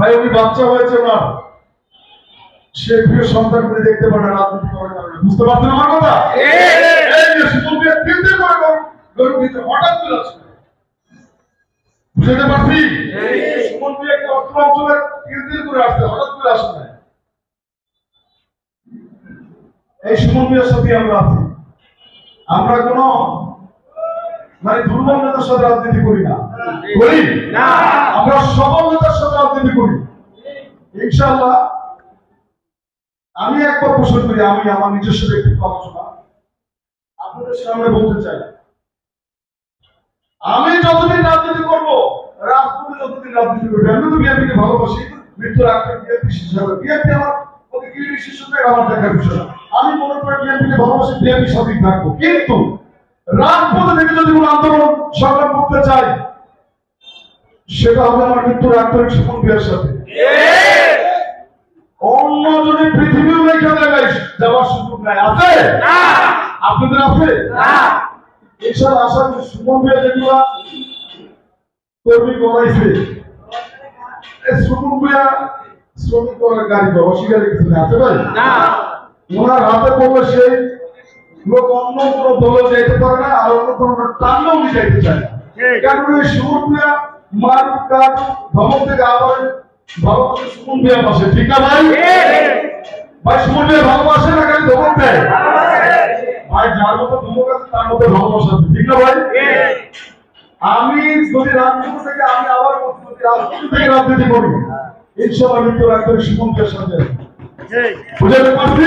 ভাই উনি বাচ্চা হয়েছে ওনার সে প্রিয় সন্তান করে দেখতে পারে না রাজনীতি বুঝতে পারছেন আমার কথা এই সুমন না সাথে আমরা আছি কোনো মানে দুর্বল নেতার সাথে রাজনীতি করি না করি না। আমরা সাথে রাজনীতি করি। ইনশাআল্লাহ, আমি একবার প্রশ্ন করি, আমি আমার নিজস্ব ব্যক্তিগত আলোচনা। আপনাদের সামনে বলতে চাই, আমি যতদিন রাজনীতি করব, রাজনীতি যতদিন রাজনীতি করবে, আমি তো বিএনপিকে ভালোবাসি, মৃত্যুর আগে বিএনপি হিসাবে বিএনপি আমার ওকে কি বিশেষত্ব আমার দেখার বিষয়। আমি মনে করি বিএনপিকে ভালোবাসি বিএনপির সাথেই থাকব। কিন্তু রাজপথে থেকে যদি কোনো আন্দোলন সংগ্রাম করতে চাই সেটা হবে আমার মৃত্যুর আন্তরিক সুমন বিয়ের সাথে। অন্য যদি পৃথিবীও রেখে দেবে যাওয়ার সুযোগ নাই। আছে? আপনাদের আছে? এসব আশা করি সুমন বিয়ে যেগুলা কর্মী করাইছে। সুমন বিয়া শ্রমিক করার গাড়ি অস্বীকার কিছু নেই আছে ভাই? ওনার হাতে পড়লে সেই লোক অন্য কোনো দলে যাইতে পারে না আর অন্য কোনো টানলেও যাইতে চায় না। কারণ সুমন মিয়া মার কাজ ধমক থেকে আবার ভালোবাসে সুমন মিয়া পাশে ঠিক না ভাই? ভাই সুমন মিয়া ভালোবাসে না খালি ধমক দেয়? ভাই যার মতো ধমক আছে তার মতো ভালোবাসা ঠিক না ভাই? আমি যদি রাজনীতি থেকে আমি আবার যদি রাজনীতি থেকে রাজনীতি করি ইনশাআল্লাহ আমি তো একদম সুমনকে সাথে বুঝতে পারছি